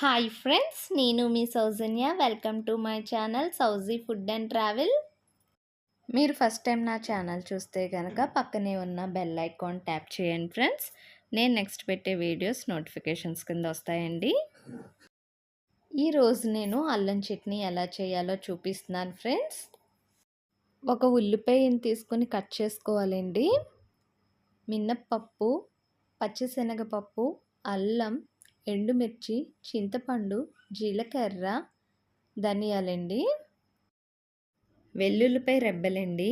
Hi friends నేను మీ Soujanya. Welcome to my channel Souji food and travel. మీరు first time నా channel చూస్తే కనుక పక్కనే ఉన్న బెల్ ఐకాన్ ట్యాప్ చేయండి ఫ్రెండ్స్. నేను నెక్స్ట్ పెట్టే వీడియోస్ నోటిఫికేషన్స్ కింద వస్తాయండి. ఈరోజు నేను అల్లం చట్నీ ఎలా చేయాలో చూపిస్తున్నాను ఫ్రెండ్స్. ఒక ఉల్లిపాయని తీసుకొని కట్ చేసుకోవాలండి. మినప్పప్పు పచ్చిశనగపప్పు అల్లం ఎండుమిర్చి చింతపండు జీలకర్ర ధనియాలండి. వెల్లుల్లిపై రెబ్బలండి.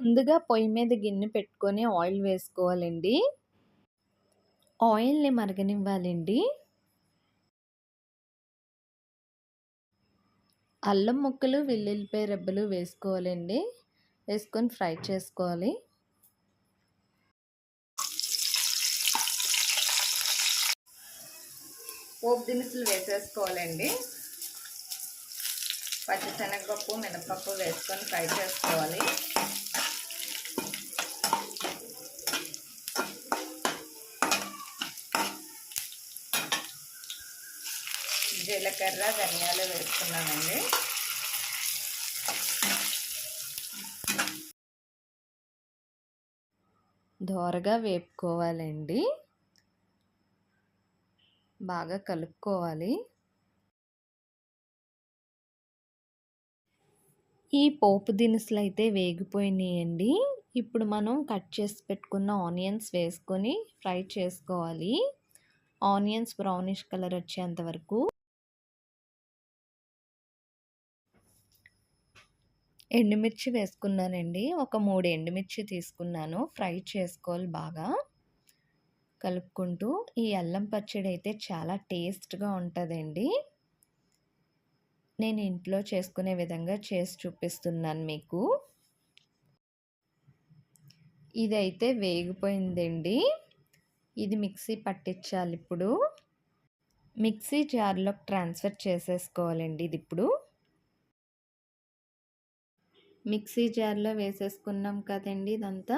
ముందుగా పొయ్యి మీద గిన్నె పెట్టుకొని ఆయిల్ వేసుకోవాలండి. ఆయిల్ని మరగనివ్వాలండి. అల్లం ముక్కలు వెల్లుల్లిపాయ రెబ్బలు వేసుకోవాలండి. వేసుకొని ఫ్రై చేసుకోవాలి. పోపు దినుసులు వేసేసుకోవాలండి. పచ్చిశనగపప్పు మినపప్పు వేసుకొని ఫ్రై చేసుకోవాలి. జీలకర్ర ధనియాలు వేసుకున్నానండి. దోరగా వేపుకోవాలండి. బాగా కలుపుకోవాలి. ఈ పోపు దినుసులు అయితే వేగిపోయినాయండి. ఇప్పుడు మనం కట్ చేసి పెట్టుకున్న ఆనియన్స్ వేసుకొని ఫ్రై చేసుకోవాలి. ఆనియన్స్ బ్రౌనిష్ కలర్ వచ్చేంత వరకు. ఎండుమిర్చి వేసుకున్నానండి. ఒక మూడు ఎండుమిర్చి తీసుకున్నాను. ఫ్రై చేసుకోవాలి బాగా. కలుపుకుంటూ ఈ అల్లం పచ్చడి అయితే చాలా టేస్ట్గా ఉంటుందండి. నేను ఇంట్లో చేసుకునే విధంగా చేసి చూపిస్తున్నాను మీకు. ఇదైతే వేగిపోయిందండి. ఇది మిక్సీ పట్టించాలి ఇప్పుడు. మిక్సీ జార్లోకి ట్రాన్స్ఫర్ చేసేసుకోవాలండి ఇది ఇప్పుడు. మిక్సీ జార్లో వేసేసుకున్నాం కదండి ఇదంతా.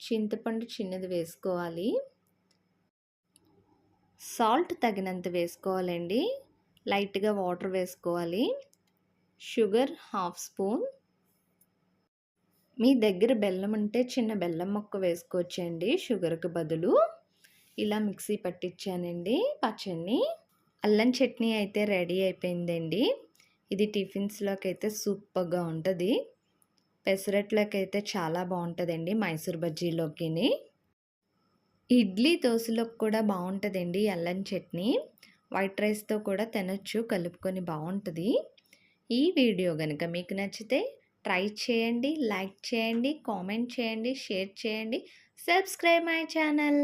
చింతపండు చిన్నది వేసుకోవాలి. సాల్ట్ తగినంత వేసుకోవాలండి. లైట్గా వాటర్ వేసుకోవాలి. Sugar half spoon. మీ దగ్గర బెల్లం ఉంటే చిన్న బెల్లం మొక్క వేసుకోవచ్చండి షుగర్కి బదులు. ఇలా మిక్సీ పట్టించానండి పచ్చడిని. అల్లం చట్నీ అయితే రెడీ అయిపోయిందండి. ఇది టిఫిన్స్లోకి అయితే సూపర్గా ఉంటుంది. పెసరట్లకి అయితే చాలా బాగుంటుందండి మైసూర్ బజ్జీలోకి ఇడ్లీ దోశలోకి కూడా బాగుంటుందండి అల్లం చట్నీ. వైట్ రైస్తో కూడా తినచ్చు కలుపుకొని బాగుంటుంది ఈ వీడియో కనుక మీకు నచ్చితే ట్రై చేయండి లైక్ చేయండి కామెంట్ చేయండి షేర్ చేయండి సబ్స్క్రైబ్ మై ఛానల్.